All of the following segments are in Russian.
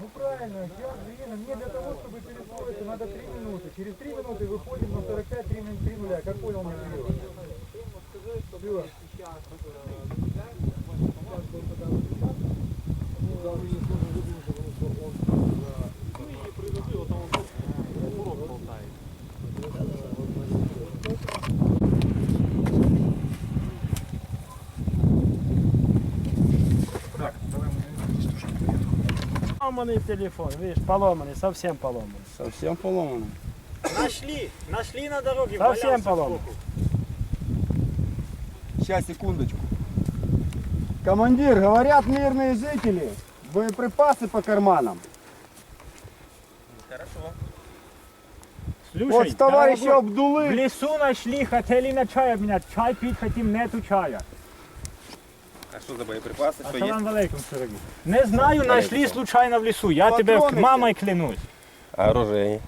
Ну правильно, делать время. Мне для того, чтобы перестроиться, надо 3 минуты. Через 3 минуты выходим на 45 3 минуты 3 нуля. Как понял Михаил? Все. Поломанный телефон, видишь, поломанный, совсем поломанный. Совсем поломано. Нашли, нашли на дороге. Совсем валялся поломан. сбоку. Сейчас, секундочку. Командир, говорят мирные жители, боеприпасы по карманам. Слушай, Вот товарищи дорогой, в Абдулы. лесу нашли, хотели на чай обменять. Чай пить хотим, нету чая. А что за боеприпасы? Что есть? Ассалам алейкум, дорогие. Не знаю, нашли случайно в лесу. Я тебе мамой клянусь. А оружие?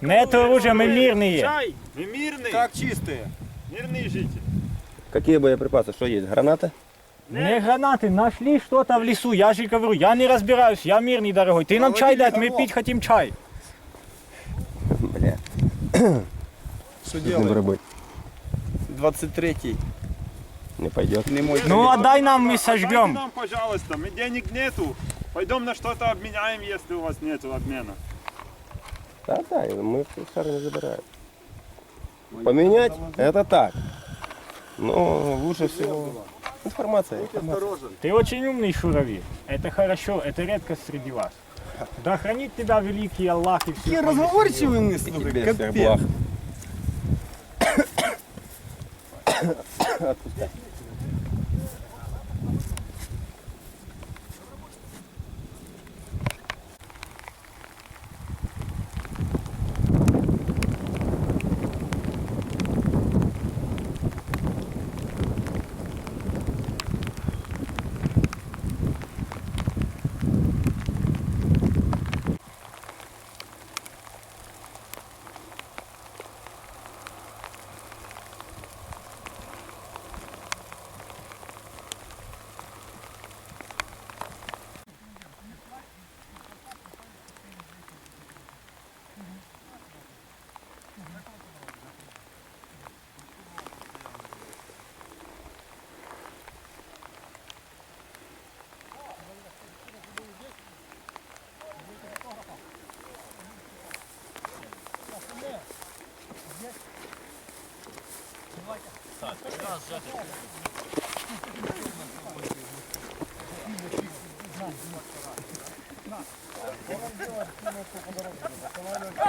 Нету оружия, мы мирные. Чай, мы мирные, Так чистые. мирные жители. Какие боеприпасы? Что есть? Гранаты? Не гранаты, нашли что-то в лесу. Я же говорю, я не разбираюсь, я мирный, дорогой. Ты нам чай дать, мы пить хотим чай. Бля. Что Будем работать. 23-й. Не пойдет. Не мой. Ну отдай нам, мы сожгем. нам, пожалуйста, мы денег нету. Пойдем на что-то обменяем, если у вас нету обмена. Да, да, мы шары не забираем. Поменять? Это так. Но лучше всего информация. информация. Ты очень умный, Шурави. Это хорошо, это редко среди вас. Да хранит тебя великий Аллах и все. Какие разговорчивые мы, И слушай, тебе всех капец. благ. Отпускай.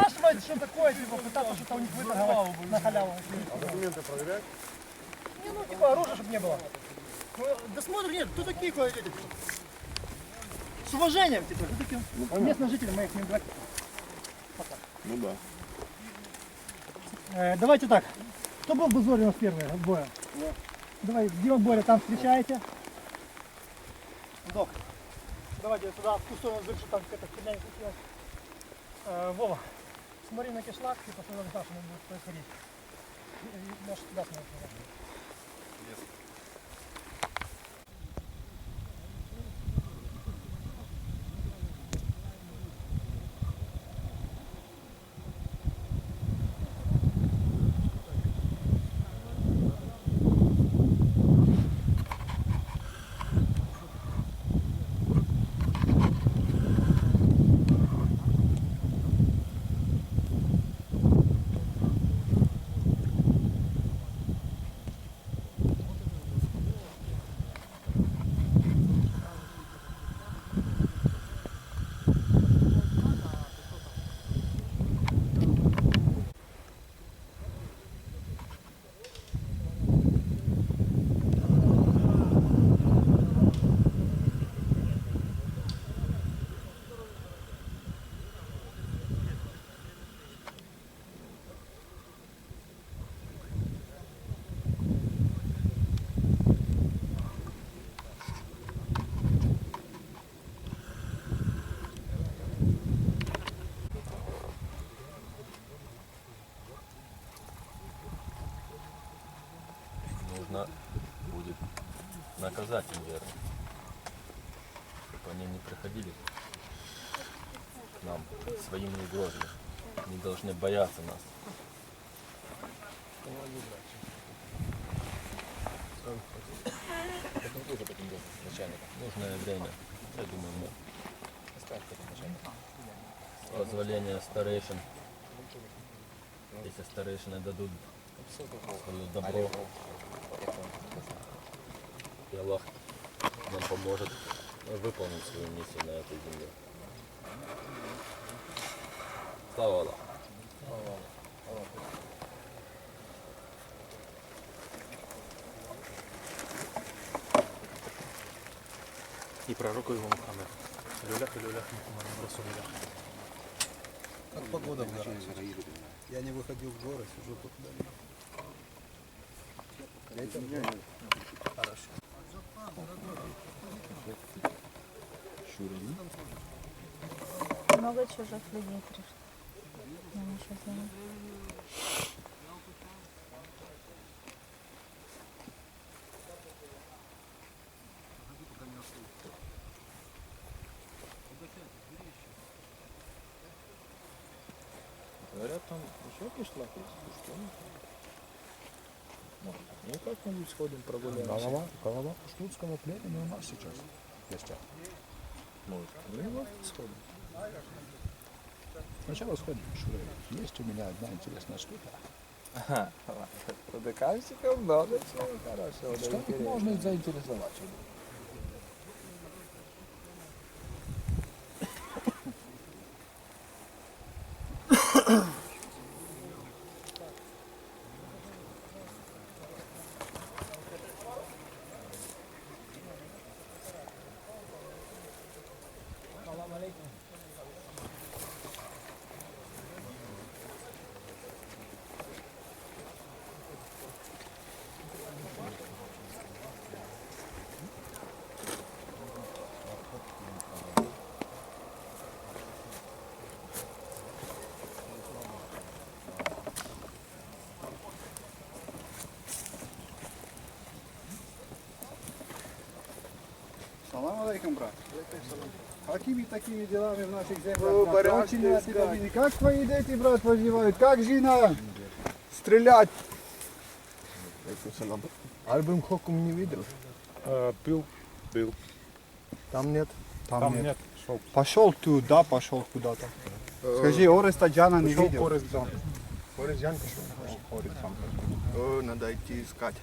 Спрашивать, что такое, типа, пытаться что-то у них выторговать на халяву. А документы проверять? Не, ну, типа, оружия, чтобы не было. Ну, да смотрю, нет, кто такие, кто эти? С уважением, типа, кто такие? Местные жители, мы их не брать. Ну да. Э, давайте так. Кто был в Бузоре у нас первый от боя? Давай, Дима Боря, там встречаете. Док. Давайте сюда, в ту сторону дальше, там какая-то херня не случилась. Э, Вова, смотри на кишлак и посмотри, что будет происходить. И- и Можешь туда смотреть. Нужно будет наказать им верно. Чтобы они не приходили к нам своими угрозами. Не должны бояться нас. Нужное время. Я думаю, мы. Позволение старейшин. Если старейшины дадут свое добро, и Аллах нам поможет выполнить свою миссию на этой земле. Слава Аллаху! И пророку его Мухаммед. Люлях и люлях Мухаммад Расулилlah. Как погода в горах? Я не выходил в горы, сижу тут вдали. Много чужих людей пришло. Я ничего знаю. Говорят, там еще кишлак есть. Что? Может, ну как-нибудь сходим прогуляемся. Голова, голова пуштутского племени у нас сейчас в гостях. Может, ну вот сходим. Сначала сходим в. Есть у меня одна интересная штука. Ага, Докажчиков много чего хорошего. Что тут можно заинтересовать? Салам алейкум, брат. Какими такими делами в наших землях? Ну, брат? Очень рад искать. тебя видеть. Как твои дети, брат, поживают? Как жена? Стрелять. Альбом Хокум не видел? Был, был. Там нет. Там, Там нет. нет. Шел. Пошел туда, пошел куда-то. Скажи, Ореста Джана не видел. Орезджан. Орезджан пошел. Орезджан. О, надо идти искать.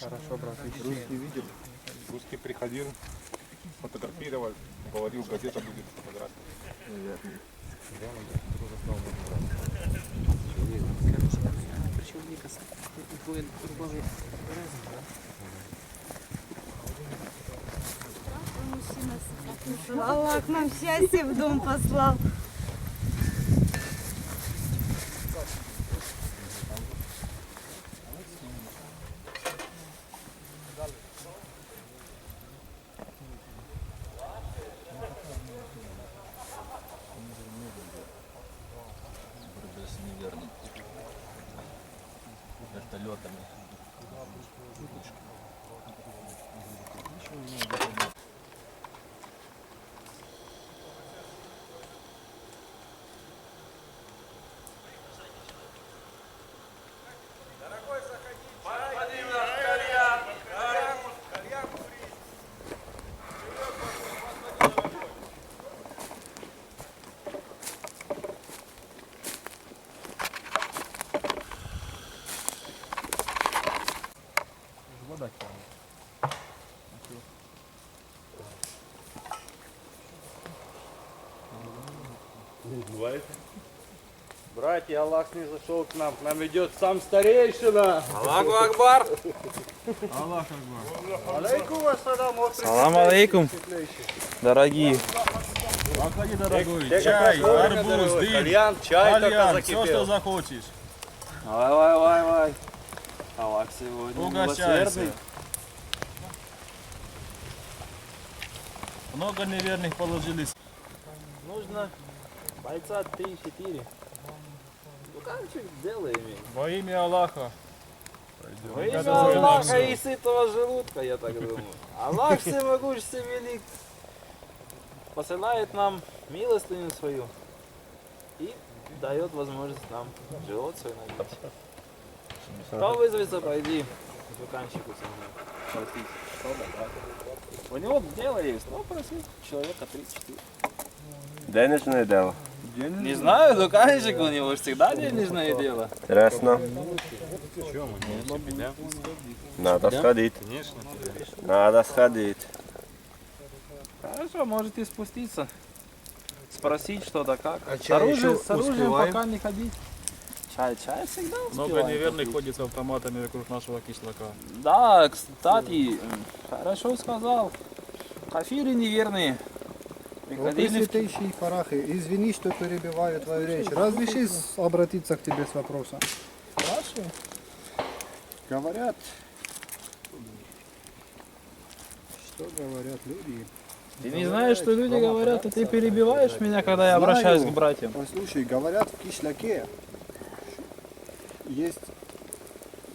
Хорошо, брат. Русский видел? Русский приходил, фотографировал, говорил, газета будет фотографировать. Аллах нам счастье в дом послал. Братья, Аллах не зашел к нам. К нам идет сам старейшина. Алейкум ассалам. Салам алейкум, дорогие. Чай, арбуз, дым, кальян, чай только закипел. захочешь. Давай, давай, давай. Аллах сегодня милосердный. Много неверных положились. Нужно бойца 3-4. Ну как иметь? Во имя Аллаха. Во имя Аллаха и сытого желудка, я так думаю. Аллах всемогущ, всевелик. Посылает нам милостыню свою и дает возможность нам живот свой набить. Кто вызовется, пойди к дуканчику со мной. Просить. У него дело есть, но просить человека 3-4. Денежное дело. Не знаю, дуканчик у него всегда денежное дело. Интересно. Надо сходить. Надо сходить. Хорошо, можете спуститься, спросить что-то как. А с чай оружием, с оружием пока не ходить. Чай, чай всегда Много успеваем неверных попить. ходит с автоматами вокруг нашего кишлака. Да, кстати, хорошо сказал. Хафиры неверные. Вот Приходили в святейший Фарахи, извини, что перебиваю твою речь. Разреши с- обратиться к тебе с вопросом. Спрашиваю. Говорят, что говорят люди. Ты не знаешь, что люди говорят, и ты перебиваешь меня, когда я обращаюсь к братьям. Послушай, говорят в кишляке есть...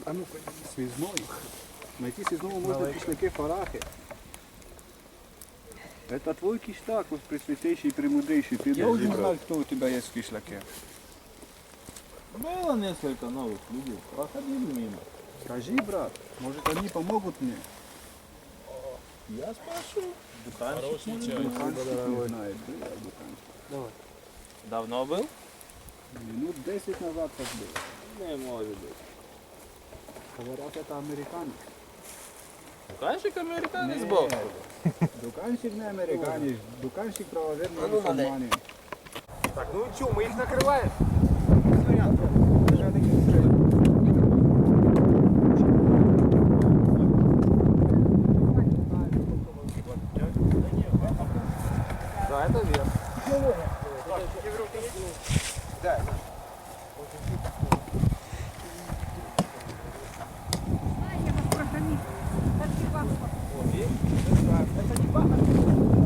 А ну связной. Найти связного можно в кишляке Фарахи. Это твой кишлак, вот пресвятейший и премудрейший. Ты должен знать, кто у тебя есть в кишлаке. Было несколько новых людей, проходили мимо. Скажи, брат, может они помогут мне? Я спрошу. Дуканчик. Духанчик не знает, был я духанчик. Давно был? Минут 10 назад как был. Не может быть. Говорят, это американец. Дуканчик американец был. Дуканчик не американец, дуканчик правоверный мусульманин. Так, ну что, мы их накрываем? Да, это верно.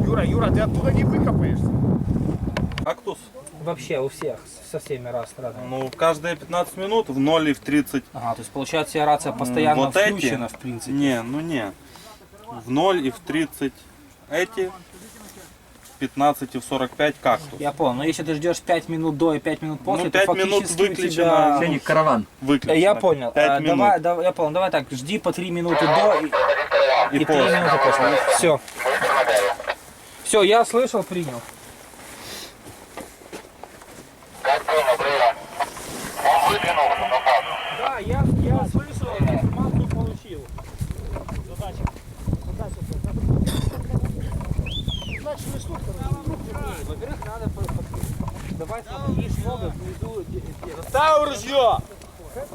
Юра, Юра, ты оттуда не выкопаешься. Кактус? Вообще у всех, со всеми раз странами. Ну, каждые 15 минут в 0 и в 30. Ага, то есть получается рация постоянно вот эти? включена в принципе. Не, ну не. В 0 и в 30 эти. В 15 и в 45 кактус. Я понял, но если ты ждешь 5 минут до и 5 минут после, Ну, то 5 минут фактически у выключено. тебя... ну, караван. Выключено. Я понял. 5 А, минут. давай, давай, я понял, давай так, жди по 3 минуты до и, И, и 3 после. минуты после. Все. Все, я слышал, принял. Да, я, я слышал, информацию получил. Задача. Задача. Значит, не штука. Во-первых, надо по- по- давай смотри, много внизу. де- де- Ставь ружье! Я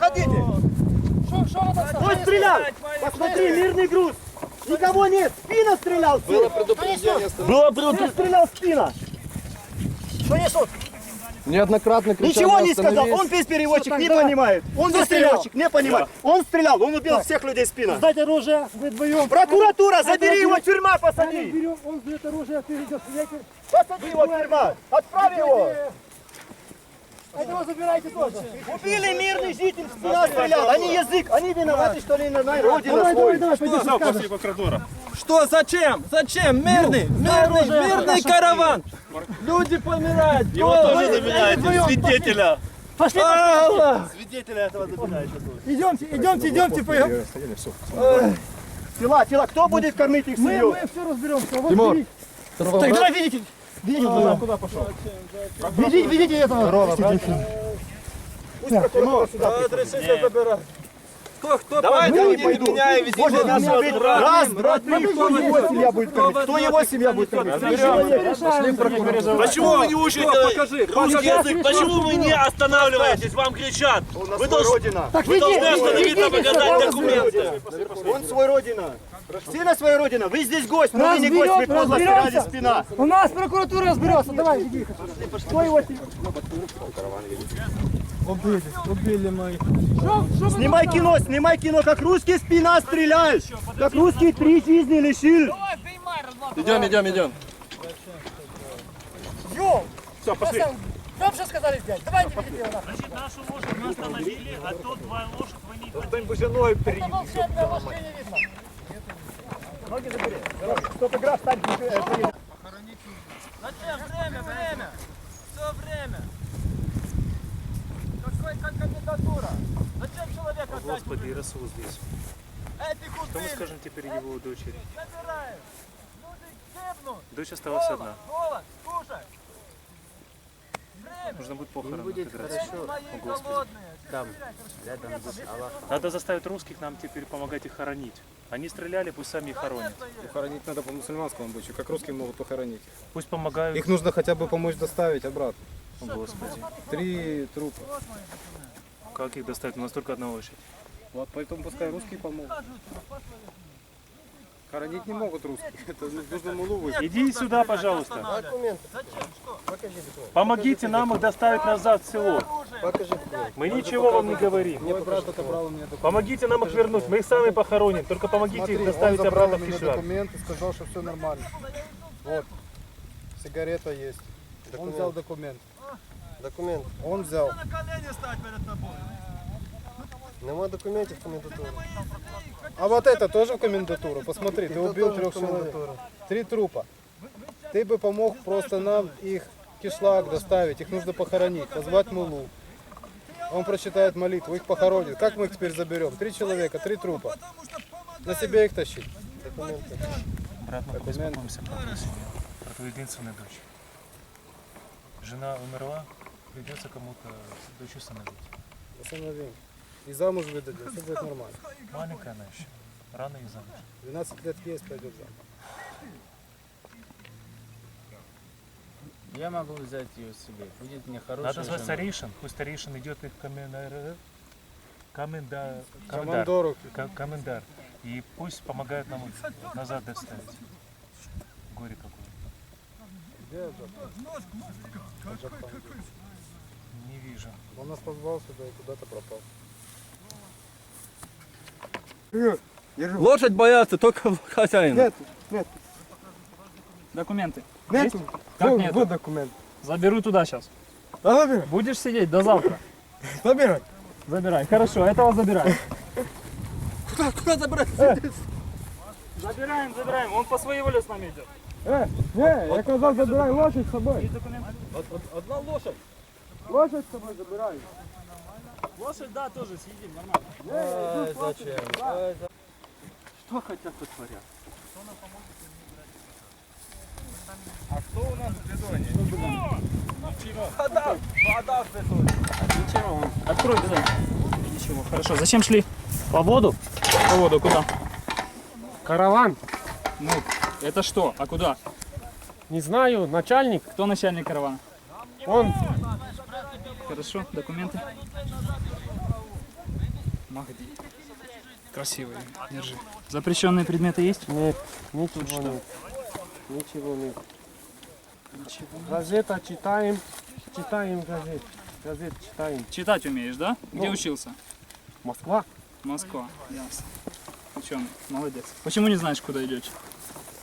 проходите! Кто стрелял? Посмотри, мирный груз! Никого нет! Спина стрелял! Было предупреждение. Было предупреждение. стрелял в спина! Что несут? Неоднократно Ничего не сказал, он переводчик не понимает. Он переводчик не понимает. Он стрелял, он убил всех людей в спину. Сдать оружие, вы вдвоем. Прокуратура, забери его, тюрьма посади. Он сдает оружие, ты идешь. Посади его, тюрьма. Отправь его. А его забирайте тоже. Убили мирный житель, спина стрелял. Они язык, они виноваты, что ли, на родину Давай, давай, давай, пойдем. Все, пошли прокуратура. Что, зачем? Зачем? Мирный, мирный, оружие, мирный караван. Люди помирают. Его тоже забираете, свидетеля. Пошли, Аллах. Свидетеля этого забираете. идемте, идемте, идемте. пойдем. Тела, тела, кто будет кормить их Мы, семью? мы все разберемся. Вот Тимур. бери. Так, давай видите. Видите, туда. куда пошел? Ведите, ведите этого. Кто, кто Давай, я не пойду. Может, нас убить. Раз, два, три, кто его семья будет кормить? Кто его семья будет кормить? Почему вы не учите русский язык? Почему вы не останавливаетесь? Вам кричат. Вы должны... Остановиться, показать документы. Он свой родина. Сына своя родина. Вы здесь гость, но вы не гость, вы подло стирали разберемся. спина. У нас прокуратура разберется. Давай, иди. Кто его? Убили, убили моих. Снимай кино, снимай кино, как русский спина стреляешь. Как русский три жизни лишил. Идем, идем, идем. Ё! Все, пошли. Вам что сказали взять? Давай, ведите его нахуй. Кто-нибудь женой при... Это волшебная лошадь не видно. Ноги забери. Фотограф стань. Зачем? Время, время. Все время. Какой как кандидатура? Зачем человека опять Господи, Расул здесь. Этих Что мы убили. скажем теперь его дочери? Забирают. Люди гибнут. Дочь осталась Голод, одна. голод, кушай. Время. Нужно будет похорон отыграть. Дети мои О, Господи. голодные. Надо заставить русских нам теперь помогать их хоронить. Они стреляли, пусть сами их хоронят. Похоронить надо по мусульманскому обычаю. Как русские могут похоронить? Пусть помогают. Их нужно хотя бы помочь доставить обратно. О, Господи. Три трупа. Как их доставить? У нас только одна лошадь. Вот поэтому пускай русские помогут. Хоронить не могут русские. Это нужно мулу. Иди сюда, пожалуйста. Помогите нам их доставить назад в село. Мы ничего вам не говорим. Мой брат это брал у меня документы. Помогите нам их вернуть. Мы их сами похороним. Только помогите их доставить он забрал обратно у в меня Кишрак. документы, сказал, что все нормально. Вот, сигарета есть. Он взял документ. Документ. Он взял. На колени стать перед тобой. Нема документів комендатури. А вот это тоже в комендатуру. Посмотри, ты убил трех человек. Три трупа. Ты бы помог просто нам их в кишлак доставить. Их нужно похоронить, позвать мулу. Он прочитает молитву, их похоронит. Как мы их теперь заберем? Три человека, три трупа. На себе их тащить. Документи. Брат, мы Документы. беспокоимся про твою единственную дочь. Жена умерла, придется кому-то дочь усыновить. Установим. И замуж выдадим, все будет нормально. Маленькая она еще, рано и замуж. 12 лет есть, пойдет замуж. Я могу взять ее себе. Будет мне хорошая Надо звать жена. старейшин, пусть старейшин идет их комендар, комендар, комендар, Командору. ко- комендар. И пусть помогают нам назад доставить. Горе какое. Не вижу. Он нас позвал сюда и куда-то пропал. Лошадь боятся только хозяина. Нет, Документы. нет. Как вот, нету? вот документ. Заберу туда сейчас. Да, забирай, Будешь сидеть до завтра. забирай. Забирай. Хорошо, этого забирай. Куда, куда забрать? Забираем, забираем. Он по своей воле с нами идет. Э, не, я казав, забирай лошадь з собою. Одна лошадь. Лошадь з собою забирай. Лошадь, да, тоже съедим, нормально. Ай, зачем? Ай, за- Что хотят вытворять? Вода, вода в бетоне. Открой бетон. Ничего, хорошо. Зачем шли? По воду? По воду, куда? Караван. Ну, это что? А куда? Не знаю, начальник. Кто начальник каравана? Он. Хорошо, документы. Махди. Красивые, держи. Запрещенные предметы есть? Нет, ничего нет. Ничего нет. Газета читаем. Читаем газет. Газет читаем. Читать умеешь, да? Где Ну. учился? Москва. Москва, ясно. Ученый, молодец. Почему не знаешь, куда идете?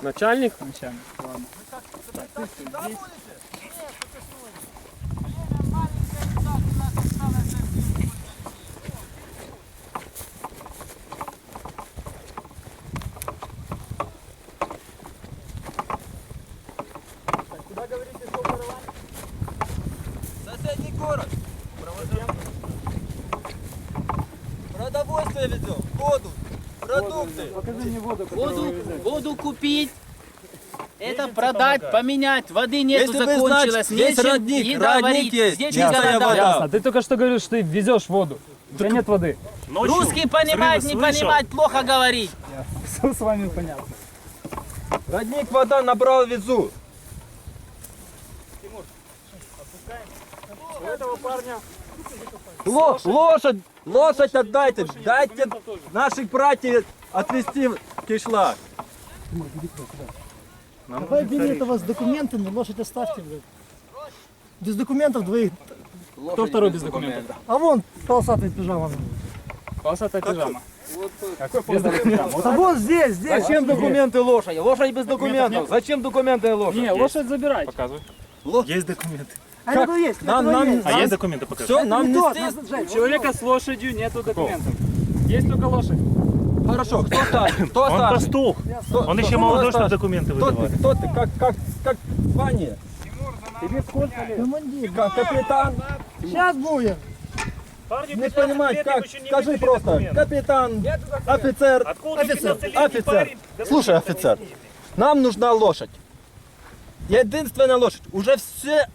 Начальник. Начальник, ладно. Так, ты здесь. Покажи мне воду, Воду, воду купить, это продать, поменять, воды нету, Если закончилось, знаете, есть нечем родник, и родник говорить, есть, здесь чистая не вода. Ясно. Ты только что говоришь, что ты везешь воду. У тебя нет воды. Русский понимает, не понимает, плохо говорить. Все с вами понятно. Родник вода набрал везу. У этого парня. Ло- лошадь, лошадь отдайте, дайте наших братьев отвезти в кишлак. Давай бери этого с документами, лошадь оставьте, блядь. Без документов двоих. Кто второй без документов? А вон полосатый пижама. Полосатая пижама. Какой полосатая пижама? А вот здесь, здесь. Зачем документы лошади? Лошадь без документов. Зачем документы лошади? Не, лошадь забирать. Показывай. Есть документы. А это есть, Нам- этого нам- есть. А есть документы показывай. Все, нам Не тот, нас- У человека с лошадью нету документов. Есть только лошадь. Хорошо, кто старший? Кто Он старший? пастух. Кто- Он кто- еще молодой, чтобы документы Кто ты? выдавали. Кто ты? Как, как, как звание? Тебе сколько лет? Командир. Как капитан? Сейчас будем. Не понимать, как? Скажи просто. Капитан, офицер, Офицер. офицер. Слушай, офицер, нам нужна лошадь. Единственная лошадь. Уже все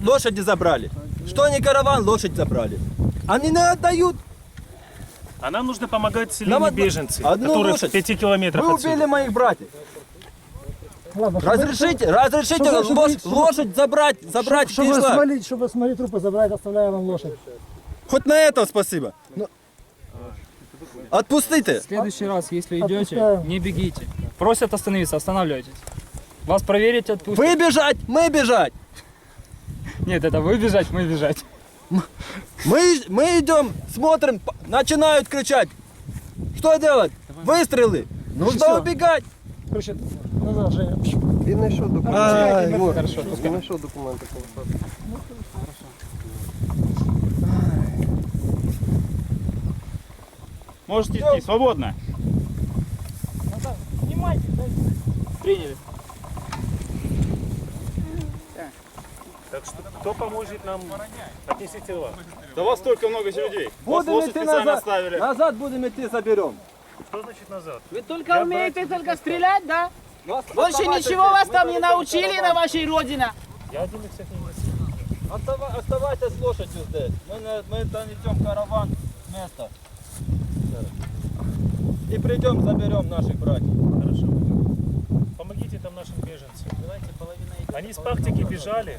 лошади забрали. Что не караван, лошадь забрали. Они не отдают. А нам нужно помогать Нам селению одну- беженцы, одну которые в лошадь. пяти километрах Вы отсюда. убили моих братьев. Ладно, чтобы- Разрешите, разрешите чтобы- чтобы- лошадь, забрать, забрать в Чтобы кишлак. смотреть, чтобы смотреть трупы забрать, оставляю вам лошадь. Хоть на это спасибо. Отпустите. В следующий раз, если идете, Отпускаем. не бегите. Просят остановиться, останавливайтесь. Вас проверить, отпустят. Вы бежать, мы бежать. Нет, это вы бежать, мы бежать. Мы, мы идем, смотрим, начинают кричать. Что делать? Выстрелы. Нужно Всё. убегать. Короче, назад, Женя. Він знайшов документи. Хорошо, Він знайшов документи. полосати. Можете идти, свободно. Приняли. Так что кто поможет нам отнести тела? Да вас столько много людей. Будем идти назад. Назад будем идти, заберем. Что значит назад? Вы только умеете только стрелять, да? Вас Больше ничего вас здесь, там мы не довезем научили караван. на вашей родине. Я один всех не. Остава- Оставайтесь с лошадью здесь. Мы, на- мы донесем караван с места. И придем, заберем наших братьев. Хорошо. Помогите там нашим беженцам. Они с практики бежали,